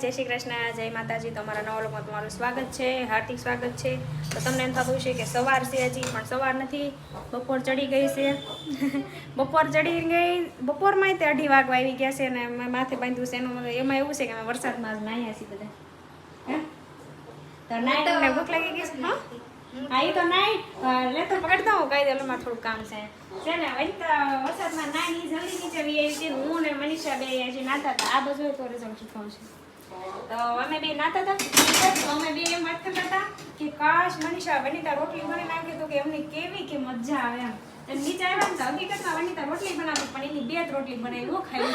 જય શ્રી કૃષ્ણ, જય માતાજી, તમારા નવા લોકમાં તમારું સ્વાગત છે, હાર્દિક સ્વાગત છે. તો તમને એમ થતું છે કે સવાર છે હજી, પણ સવાર નથી. બપોર ચડી ગઈ છે. બપોર ચડી ગઈ બપોરમાં તે અઢી વાગવા આવી ગયા છે અને મેં માથે બાંધ્યું છે. એનું એમાં એવું છે કે અમે વરસાદમાં જ નાહ્યા છીએ બધા. હે? તો નાઈટ અમને ભૂખ લાગી ગઈ છે? હા? એ તો નાઈટ લે પકડતા હું કહી દઉં કામ છે. ને વરસાદમાં નાની જલ્દી આવી હું ને મનીષા બે નાતા હતા. આ બધું તો રિઝલ્ટ શીખવાનું છે. તો અમે બે નાતા હતા. તો અમે બે એમ વાત કરતા હતા કે કાશ મનીષા વનિતા રોટલી બનાવી નાખી તો કે એમની કેવી કે મજા આવે એમ. અને નીચે આવ્યા ને હકીકતમાં વનિતા રોટલી બનાવી પણ એની બે જ રોટલી બનાવી ખાઈ.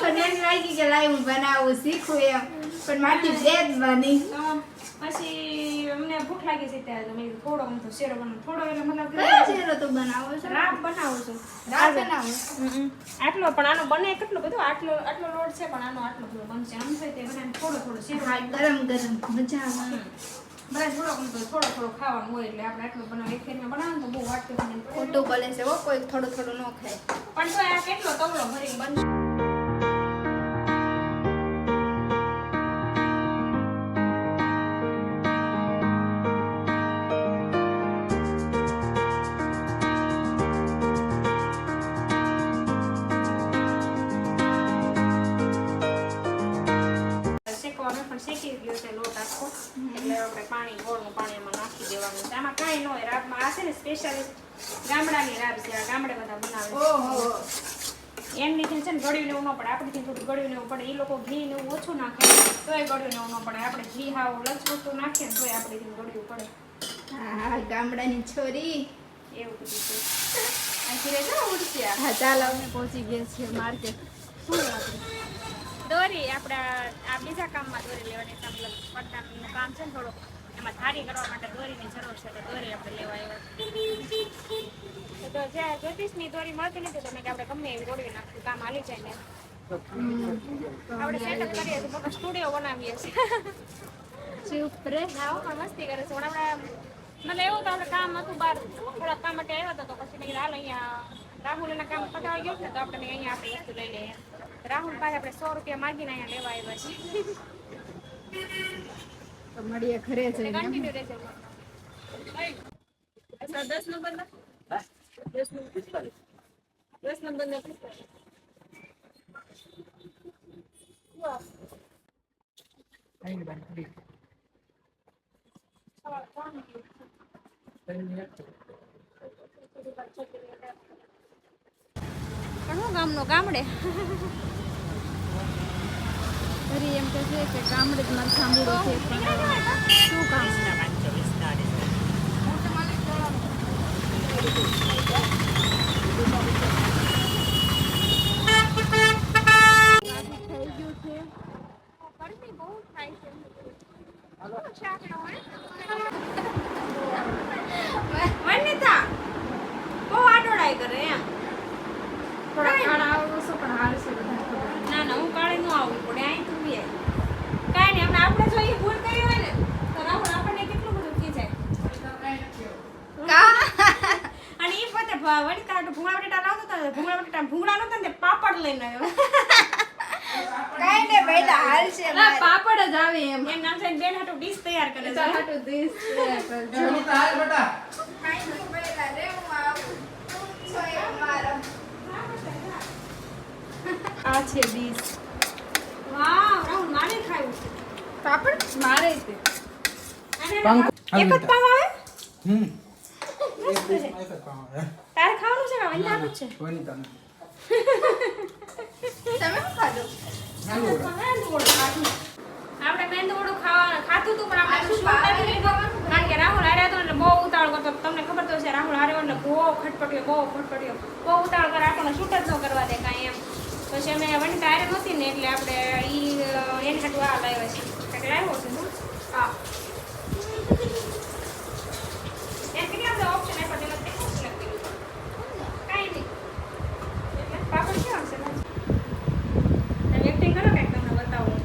પણ એમ લાગી કે લાઈ હું બનાવું શીખું એમ. પણ મારી બે જ બની. પછી અમને ભૂખ લાગી છે ત્યારે મેં થોડો આમ તો શેરો બનાવો થોડો એટલે મતલબ કયો શેરો તો બનાવો છો? રાબ બનાવો છો. રાત બનાવો. આટલો પણ આનો બને કેટલો બધો? આટલો આટલો લોટ છે પણ આનો આટલો બધો બનશે. આમ છે તે બનાવીને થોડો થોડો શેરો હા ગરમ ગરમ મજા આવે બધા થોડો આમ તો થોડો થોડો ખાવાનું હોય એટલે આપણે આટલો બનાવ. એક ફેરમાં બનાવો તો બહુ વાટતું ખોટું બને છે હો કોઈ થોડો થોડું ન ખાય. પણ તો આ કેટલો તવલો ભરીને બનશે. શેકવાનો પણ શેકી ગયો છે લોટ આખો એટલે આપણે પાણી ગોળનું પાણી એમાં નાખી દેવાનું છે. આમાં કાંઈ ન હોય રાબમાં આ છે ને સ્પેશિયલ ગામડાની રાબ છે આ ગામડે બધા બનાવે એમની છે ને ગળ્યું એવું ન પડે આપણે થોડું ગળ્યું એવું પડે એ લોકો ઘી ને એવું ઓછું નાખે. તોય ગળ્યું એવું ન પડે આપણે ઘી હાવ લચપટું નાખીએ ને તોય આપણે થી ગળ્યું પડે. હા ગામડાની છોરી. એવું બધું છે. અહીંથી રહેજો ઉડશે. હા ચાલ અમે પહોંચી ગયા છીએ માર્કેટ. શું આપણે દોરી, આપણે આ બીજા કામમાં દોરી લેવાની છે, મતલબ પડતાનું કામ છે ને થોડુંક. એમાં ધારી કરવા માટે દોરીની જરૂર છે, તો દોરી આપણે લેવા આવ્યો તો જ્યાં જ્યોતિષની દોરી મળતી નથી, તો મેં કે આપણે ગમે એવી દોરી નાખશું કામ હાલી જાય ને. આપણે સેટઅપ કરીએ છીએ મોટો સ્ટુડિયો બનાવીએ છીએ. ચૂપ રે ના પણ મસ્તી કરે છે, પણ આપણે મને એવું તો આપણે કામ હતું બહાર થોડા કામ માટે આવ્યા હતા તો પછી મેં હાલ અહીંયા રાહુલના કામ પતાવી ગયો ને તો આપણે અહીંયા આપણે વસ્તુ લઈ લઈએ. રાહુલ પાસે આપણે સો રૂપિયા માગીને અહીંયા લેવા આવ્યા છે તો મળીએ ઘરે જઈને કન્ટિન્યુ અચ્છા દસ નંબર ના દસ નંબર દસ નંબર ના પણ હું ગામનો ગામડે. ફરી એમ કહે છે કે ગામડે જ મારે સાંભળ્યું છે પણ શું કામ ટ્રાફિક થઈ ગયું છે ગરમી બહુ થાય છે શું શાક નો હોય? વનિતા બહુ આડોડાઈ કરે એમ થોડા કાળા આવું છું પણ હાલ છે બધા ખબર ના ના હું કાળે નો આવવું પડે અહીં તું બી આય. કાંઈ નહીં હમણાં આપણે જો એ ભૂલ કરી હોય ને તો રાહુલ આપણને કેટલું બધું ખીજાય અને એ પોતે ભ- વનિતા હાટુ ભૂંગળા બટેટા લાવતો ને, ભૂંગળા બટેટા ભૂંગળા નહોતા ને પાપડ લઈને આવ્યો. કાઈ ને પહેલા હાલ છે પાપડ જ આવે એમ. એમ નામ થઈને બેન હાટુ ડીશ તૈયાર કરે છે. હાટું દીશ છે. કરજો કાઈ નહીં પહેલા રે હું આવું. તું છો એમ મારો? આ છે ડીશ. વાવ રાહુલ મારે છે. પાપડ? મારે છે. એક જ પાવ આવે? હમ. મસ્ત છે. તારે ખાવાનું છે કે વનિતાનું છે વનિતાને. તમે શું ખાધું આપણે પણ આપણે રાહુલ હાર્યા હતો બહુ ઉતાવળ કરતો તમને ખબર તો છે રાહુલ હારે એટલે બહુ ખટપટ્યો બહુ ખટપટ્યો બહુ ઉતાવળ કરે આપણને શૂટ જ ન કરવા દે કાંઈ એમ પછી અમે વનિતા હારે નહોતી ને એટલે આપણે એ એને એની લાવ્યા છે લાવ્યો છે હા એમ કેટલા બધા ઓપ્શન આપ્યા તેમાં તે શું select કર્યું? કાંઈ નહીં એટલે પાપડ કેવા છે તમે એક્ટિંગ કરો કંઈક તમને બતાવું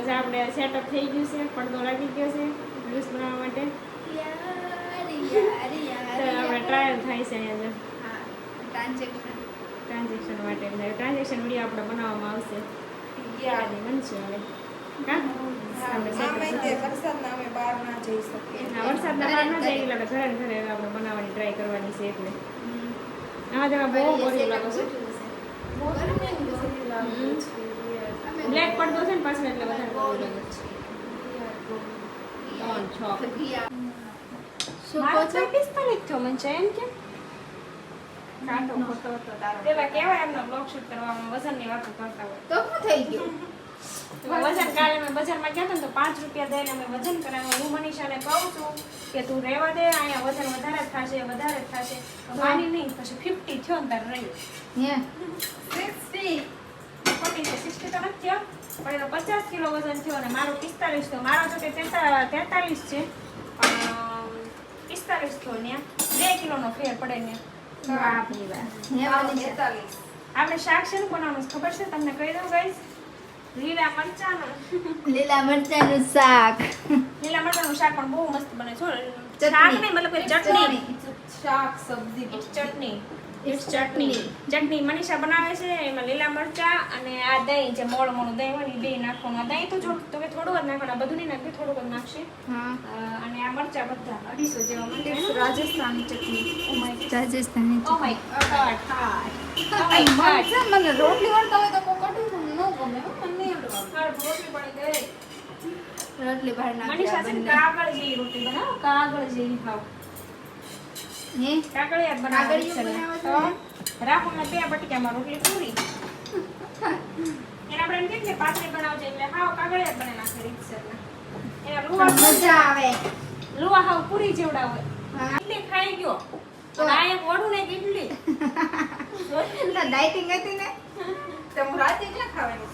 જે આપણે સેટઅપ થઈ ગયું છે પડદો લાગી ગયો છે રીલ્સ બનાવવા માટે. તો આપણે ટ્રાયલ થાય છે અહીંયા હા ટ્રાન્ઝેક્શન માટે ટ્રાન્ઝેક્શન વીડિયો આપણે બનાવવામાં આવશે. બનશે હવે. તે. વરસાદના બહાર ના જઈ એટલે ઘરે ઘરે આપણે બનાવવાની ટ્રાય કરવાની છે એટલે. આમાં તમે બહુ બોરિંગ લાગો છો. બ્લેક પડદો છે ને પાછળ એટલે વધારે બોરિંગ લાગે ત્રણ, છ. શું છો? તો પિસ્તાલીસ થયો મને છે એમ કે? કાંટો ખોટો હતો તારો. પેલા કેવાય એમનો બ્લોગ શૂટ કરવામાં વજનની વાતો કરતા હોય. તો શું થઈ ગયું? વજન કાલે અમે બજારમાં ગયા હતા તો પાંચ રૂપિયા દઈને અમે વજન કરાવ્યું. હું મનીષાને કહું છું કે તું રહેવા દે અહીંયા વજન વધારે થશે વધારે જ થશે માની નહીં પછી ફિફ્ટી થયો ને તાર રહ્યું. હે સિક્સટી તો નથી થયો પણ એનો પચાસ કિલો વજન થયો અને મારું પિસ્તાલીસ થયો. મારો જો કે તેતાલીસ છે. પણ પિસ્તાલીસ થયો ને બે કિલોનો ફેર પડે ને આપણે શાક શેનું બનાવવાનું ખબર છે? તમને કહી દઉં ગઈ લીલા મરચાનું. લીલા મરચાનું શાક. લીલા મરચાનું શાક પણ બહુ મસ્ત બને છે શાક નહીં મતલબ ચટણી. શાક સબ્જી. ચટણી. ચટણી ચટણી મનીષા બનાવે છે એમાં લીલા મરચા અને આ દહીં જે મોળ મોળું દહીં હોય ને બે નાખવાનું. દહીં તો જો તો કે થોડું જ નાખવાનું બધું નહીં નાખતું થોડુંક જ નાખશે. અને આ મરચા બધા અઢીસો જેવા મરચાં રાજસ્થાની ચટણી. Oh. Rajasthani my God. મરચાં મને રોટલી વળતા હોય તો કોઈ કટું ન ગમે મને રોટલી પડી ગઈ. રોટલી બહાર મનીષા છે કાગળ જેવી રોટલી બનાવો કાગળ જેવી ખાવ છે ને. બે રોટલી પૂરી. એને આપણે એમ કહીએ ને કે પાતળી બનાવજે એટલે હાવ કાગળિયા બને નાખે રીતસરના. એના લુવા મજા આવે. લુવા હાવ પૂરી જેવડા હોય હા. ખાઈ ગયો. તો? આ એક વડું ને એક ઇડલી ડાયટિંગ હતી ને? તો હું રાતે ક્યાં ખાવાની?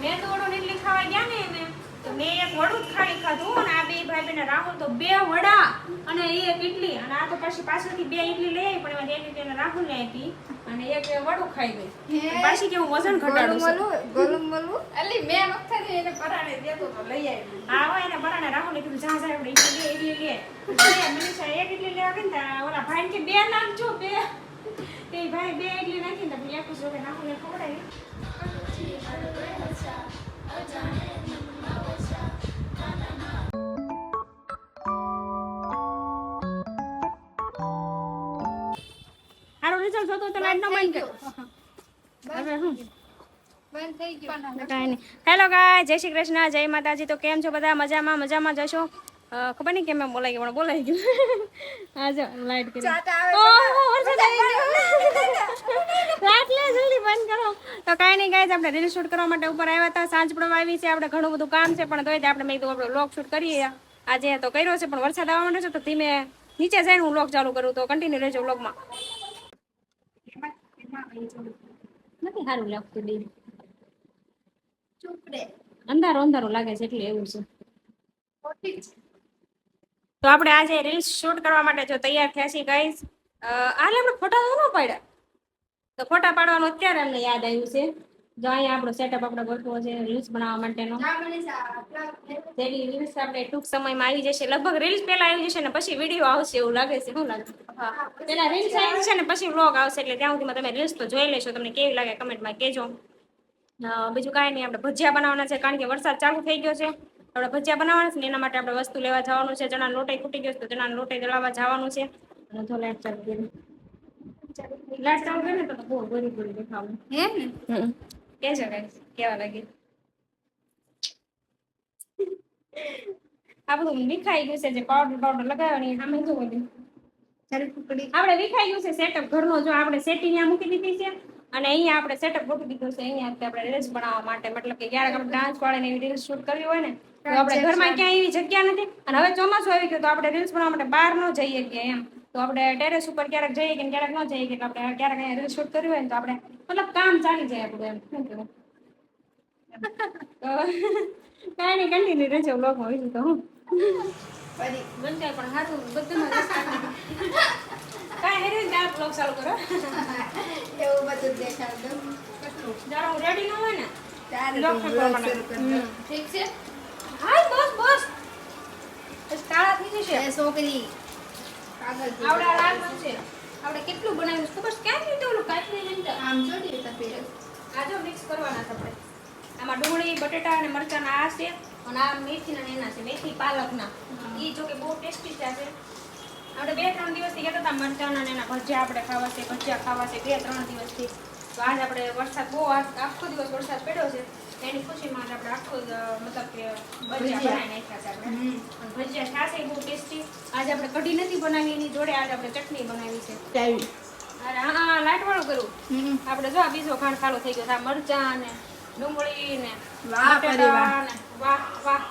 મેં તો વડું ઇડલી ખાવા ગયા ને એને. તો મેં એક વડું જ ખાઈ ખાધું અને આ બે ભાઈ બહેન રાહુલ તો બે વડા અને એક ઇડલી અને આ તો પછી પાછળથી બે ઇડલી લઈ પણ એમાં એક ઇડલી રાહુલ ને આપી. અને એક વડું ખાઈ ગઈ. પાછી કેવું વજન ઘટાડું છું. ગોલું ગોલું ગોલું અલી મેં વખતે એને પરાણે દેતો તો લઈ આવી હા હોય એને પરાણે રાહુલ કીધું જા જા આપણે ઇડલી લે ઇડલી લે. તો એ મનીષા એક ઇડલી લેવા ગઈ ને ઓલા ભાઈ કે બે નાખજો બે. તે ભાઈ બે ઇડલી નાખી ને પછી એક જ જોડે રાહુલને ખવડાવી. હારું થતું તો લાઈટ નો બંધ કર. હવે હું? બંધ થઈ ગયું. કાંઈ નહીં. હેલો ગાય જય શ્રી કૃષ્ણ. જય માતાજી. તો કેમ છો બધા? મજામાં? મજામાં જશો? ખબર નહીં કેમ બોલાઈ ગયું પણ બોલાઈ ગયું. આજે લાઈટ કરી. જલ્દી બંધ કરો. તો કાંઈ નહીં ગાય આપણે રીલ શૂટ કરવા માટે ઉપર આવ્યા હતા. સાંજ પડવા આવી છે. આપણે ઘણું બધું કામ છે પણ તોય આપણે મેં કીધું આપણે લોક શૂટ કરીએ. આજે તો કર્યો છે પણ વરસાદ આવવા માંડ્યો છે તો ધીમે નીચે જઈને હું લોક ચાલુ કરું. તો કન્ટિન્યુ રહેજો વ્લોગમાં નથી સારું લાગતું બેન અંધારો અંધારો લાગે છે એટલે એવું છે. તો આપણે આજે રીલ્સ શૂટ કરવા માટે જો તૈયાર થયા છીએ ગાઈઝ હાલે આપણે ફોટા તો ન પાડ્યા. તો ફોટા પાડવાનું અત્યારે અમને યાદ આવ્યું છે. જો અહીંયા આપણો સેટઅપ આપણો ગોઠવો છે રીલ્સ બનાવવા માટેનો. જેની રીલ્સ આપણે ટૂંક સમયમાં આવી જશે. લગભગ રીલ્સ પહેલા આવી જશે ને પછી વીડિયો આવશે એવું લાગે છે શું લાગે પેલા રીલ્સ આવી જશે ને પછી વ્લોગ આવશે એટલે ત્યાં સુધીમાં તમે રીલ્સ તો જોઈ લેશો. તમને કેવી લાગે કમેન્ટમાં કહેજો. બીજું કાંઈ નહીં આપણે ભજીયા બનાવવાના છે કારણ કે વરસાદ ચાલુ થઈ ગયો છે. આપણે ભજીયા બનાવવાના છે ને એના માટે આપણે વસ્તુ લેવા જવાનું છે. ચણાનો લોટે ખૂટી ગયો છે તો ચણાનો લોટે દળાવવા જવાનું છે. અને જો લાઈટ ચાલુ કરી લાઈટ ચાલુ તો બહુ ગોરી ગોરી દેખાવું. હે ને? કેવા લાગે? આ બધું વિખાઈ ગયું છે જે પાવડર પાવડર લગાવવાની સામે જો બધું આપણે વિખાઈ ગયું છે સેટઅપ ઘરનો જો આપણે સેટિંગ ત્યાં મૂકી દીધી છે અને અહીંયા આપણે સેટઅપ ગોઠવી દીધું છે અહીંયા આપણે રીલ્સ બનાવવા માટે. મતલબ કે ક્યારેક આપણે ડાન્સ વાળે એવી રીલ્સ શૂટ કરવી હોય ને તો આપણે ઘરમાં ક્યાંય એવી જગ્યા નથી. અને હવે ચોમાસું આવી ગયું તો આપણે રીલ્સ બનાવવા માટે બહાર ન જઈએ કે એમ. તો આપણે ટેરેસ ઉપર ક્યારેક જઈએ કે ક્યારેક ન જઈએ કે આપણે ક્યારેક અહીંયા રીલ્સ શૂટ કરવી હોય ને તો આપણે મતલબ કામ ચાલી જાય આપણું એમ. શું કહેવું? તો કાંઈ નહીં કન્ટિન્યુ રહેજો બ્લોગમાં બીજું તો હું. બ્લોગ રેડી ન હોય ને. ઠીક છે હાય બસ બસ. બસ કાળા થઈ જશે. છોકરી આવડે લાલ બનશે આપણે કેટલું બનાવ્યું ખબર છે? ક્યાં લીધું ઓલું? કાચની લીંટર આમ જોડી તપેલ. આ જો મિક્સ કરવાના છે આપણે. આમાં ડુંગળી બટેટા અને મરચાંના આ છે. અને આ મેથીના ને એના છે. મેથી પાલકના. ઈ જો કે બહુ ટેસ્ટી છે આપણે બે ત્રણ દિવસથી કહેતા હતા મરચાંના ને એના ભજીયા આપણે ખાવા છે ભજીયા ખાવા છે બે ત્રણ દિવસથી. તો આજ આપણે વરસાદ બહુ આખો દિવસ વરસાદ પડ્યો છે. એની ખુશીમાં આપણે આખો મતલબ કે ભજીયા બનાવી નાખ્યા છે આપણે. ભજીયા ખાશે બહુ ટેસ્ટી. આજે આપણે કઢી નથી બનાવી એની જોડે આજે આપણે ચટણી બનાવી છે. અરે હા હા લાઈટવાળું કરું આપણે જો આ બીજો ખાંડ ખાલો થઈ ગયો છે આ મરચાં ને ડુંગળી ને વાહ, પરિવાર. વાહ. વાહ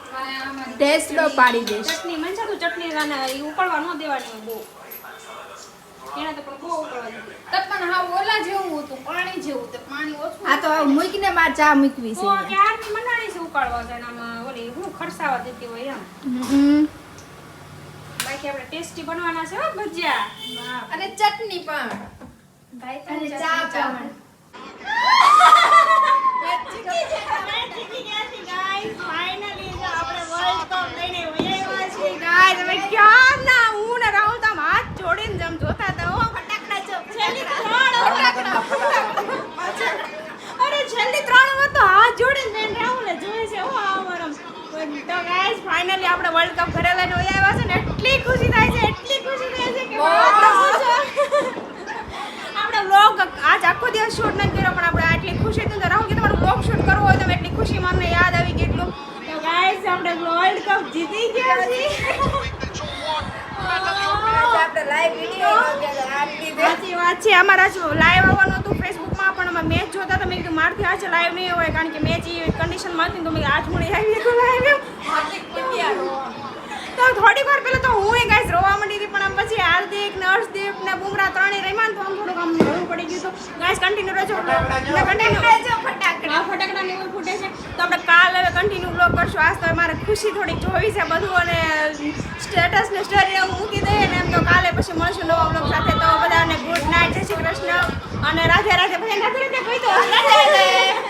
ટેસ્ટો પાડી દઈશ. ચટણી મનસા તું ચટણી અને ઈ ઉકળવા ન દેવાની બહુ. એને તો પણ બહુ ઉકળવા દીધી પણ હા ઓલા જેવું હતું પાણી જેવું તે પાણી ઓછું આ તો મૂકીને ચા મૂકવી તો છે ક્યારની મંડાણી છે ઉકાળવા ઓલી હું ખરસાવા દેતી હોય એમ. હમ. બાકી આપણે ટેસ્ટી બનવાના છે ભજીયા. અને ચટણી પણ. ભાઈ અને ચટણી ચા ચાવણ. પણ Guys, હવે ક્યારના હું ને રાહુલ તો આમ હાથ જોડીને જેમ જોતા હતા હો ફટાકડા જો છેલ્લી ત્રણ ફટાકડા અરે છેલ્લી ત્રણ વાર તો હાથ જોડીને બેન રાહુલે જોયે છે હો આ વરમ તો ગાઈસ ફાઇનલી આપણે વર્લ્ડ કપ ઘરે લઈને વહી આવ્યા છે ને એટલી ખુશી થાય છે એટલી ખુશી થાય છે કે. આપણે વ્લોગ આજ આખો દિવસ શૂટ નથી કર્યો પણ આપણે આટલી ખુશી હતી તો રાહુલ કે તમારે વ્લોગ શૂટ કરવો હોય તો એટલી ખુશીમાં અમને યાદ આવી એટલું. તો ગાઈસ આપણે વર્લ્ડ કપ જીતી ગયા છીએ. સાચી વાત છે. અમારા લાઈવ આવવાનું હતું ફેસબુકમાં પણ અમે મેચ જોતા તો મેં કીધું મારથી આજે લાઈવ નહીં હોય કારણ કે મેચ એ કન્ડિશનમાં હતી તો મેં આઠ મળી આવી લાઈવ તો થોડીક વાર પહેલા તો હું એ ગાઈસ રોવા માંડી હતી પણ આમ પછી હાર્દિક ને હર્ષદીપ ને બુમરા ત્રણેય રહેમાન તો આમ થોડુંક આમ રડવું પડી ગયું હતું. ગાઈસ કન્ટિન્યુ રહેજો. કન્ટિન્યુ જો ફટાકડા. ફટાકડા ને એવું ફૂટે છે. તો આપણે કાલ હવે કન્ટિન્યુ બ્લોગ કરશું. આજ તો મારે ખુશી થોડીક જોવી છે બધું અને સ્ટેટસ ને સ્ટોરી એવું મૂકી દઈએ ને એમ તો કાલે પછી મળશું નવા બ્લોગ સાથે. તો બધાને ગુડ નાઇટ જય શ્રી કૃષ્ણ. અને રાધે રાધે. ભાઈ રાધે રાધે ભાઈ તો. રાધે રાધે.